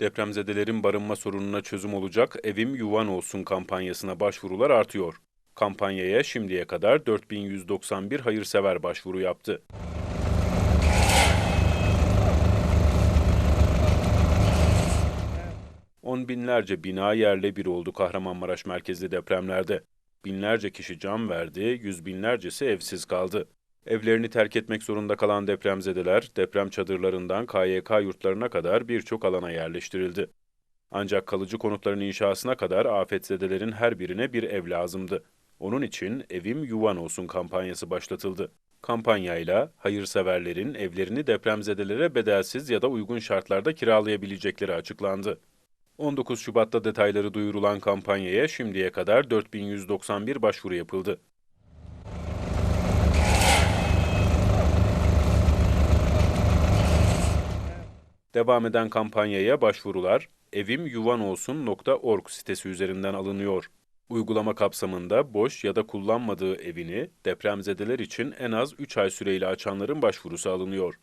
Depremzedelerin barınma sorununa çözüm olacak Evim Yuvan Olsun kampanyasına başvurular artıyor. Kampanyaya şimdiye kadar 4191 hayırsever başvuru yaptı. On binlerce bina yerle bir oldu Kahramanmaraş merkezli depremlerde. Binlerce kişi can verdi, yüz binlercesi evsiz kaldı. Evlerini terk etmek zorunda kalan depremzedeler, deprem çadırlarından KYK yurtlarına kadar birçok alana yerleştirildi. Ancak kalıcı konutların inşasına kadar afetzedelerin her birine bir ev lazımdı. Onun için Evim Yuvan Olsun kampanyası başlatıldı. Kampanyayla hayırseverlerin evlerini depremzedelere bedelsiz ya da uygun şartlarda kiralayabilecekleri açıklandı. 19 Şubat'ta detayları duyurulan kampanyaya şimdiye kadar 4191 başvuru yapıldı. Devam eden kampanyaya başvurular evimyuvanolsun.org sitesi üzerinden alınıyor. Uygulama kapsamında boş ya da kullanmadığı evini depremzedeler için en az 3 ay süreyle açanların başvurusu alınıyor.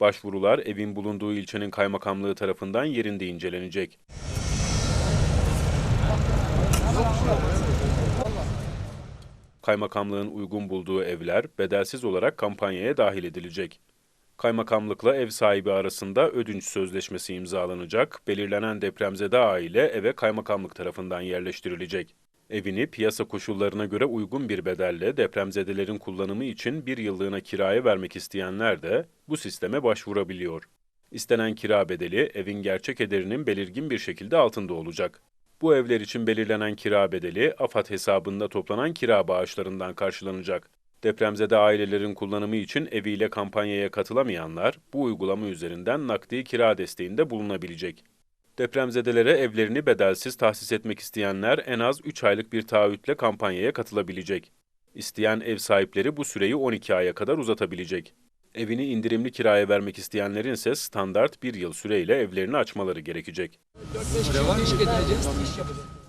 Başvurular evin bulunduğu ilçenin kaymakamlığı tarafından yerinde incelenecek. Kaymakamlığın uygun bulduğu evler bedelsiz olarak kampanyaya dahil edilecek. Kaymakamlıkla ev sahibi arasında ödünç sözleşmesi imzalanacak, belirlenen depremzede aile eve kaymakamlık tarafından yerleştirilecek. Evini piyasa koşullarına göre uygun bir bedelle depremzedelerin kullanımı için bir yıllığına kiraya vermek isteyenler de bu sisteme başvurabiliyor. İstenen kira bedeli evin gerçek ederinin belirgin bir şekilde altında olacak. Bu evler için belirlenen kira bedeli AFAD hesabında toplanan kira bağışlarından karşılanacak. Depremzede ailelerin kullanımı için eviyle kampanyaya katılamayanlar bu uygulama üzerinden nakdi kira desteğinde bulunabilecek. Depremzedelere evlerini bedelsiz tahsis etmek isteyenler en az 3 aylık bir taahhütle kampanyaya katılabilecek. İsteyen ev sahipleri bu süreyi 12 aya kadar uzatabilecek. Evini indirimli kiraya vermek isteyenlerin ise standart bir yıl süreyle evlerini açmaları gerekecek. 4-5 kişi teşvik iş yapacağız.